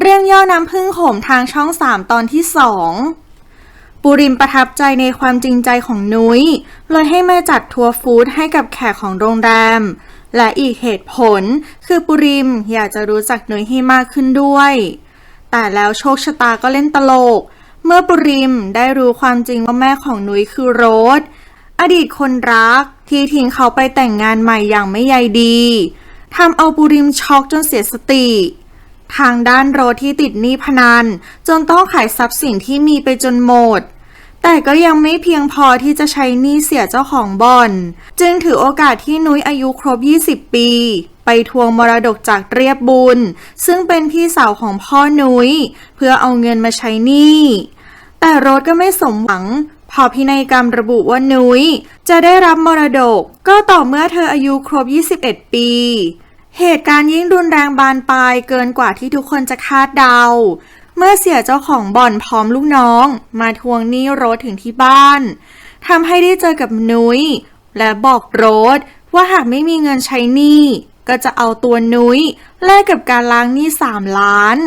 เรื่องย่อน้ำพึ่งโขมทางช่องสามตอนที่สองปุริมประทับใจในความจริงใจของนุ้ยเลยให้มาจัดทัวร์ฟู้ดให้กับแขกของโรงแรม และอีกเหตุผลคือปุริมอยากจะรู้จักนุ้ยให้มากขึ้นด้วย แต่แล้วโชคชะตาก็เล่นตลก เมื่อปุริมได้รู้ความจริงว่าแม่ของนุ้ยคือโรสอดีตคนรักที่ทิ้งเขาไปแต่งงานใหม่อย่างไม่ใยดีทำเอาปุริมช็อกจนเสียสติ ทางด้านโรที่ติดหนี้พนันจนต้องขายทรัพย์สินที่มีไปจนหมด แต่ก็ยังไม่เพียงพอที่จะใช้หนี้เสียเจ้าของบ่อน จึงถือโอกาสที่นุ้ยอายุครบ 20 ปี ไปทวงมรดกจากเรียบบุญ ซึ่งเป็นพี่สาวของพ่อนุ้ย เพื่อเอาเงินมาใช้หนี้ แต่โรสก็ไม่สมหวังพอพินัยกรรมระบุว่านุ้ยจะได้รับมรดก ก็ต่อเมื่อเธออายุครบ 21 ปี เหตุการณ์ยิ่งรุนแรงบานปลายเกินกว่าที่ทุกคนจะคาดเดา เมื่อเสียเจ้าของบ่อนพร้อมลูกน้อง มาทวงหนี้โรสถึงที่บ้านทำให้ได้เจอกับนุ้ย และบอกโรสว่าหากไม่มีเงินใช้หนี้ก็จะเอาตัวนุ้ยแลกกับการล้างหนี้สามล้าน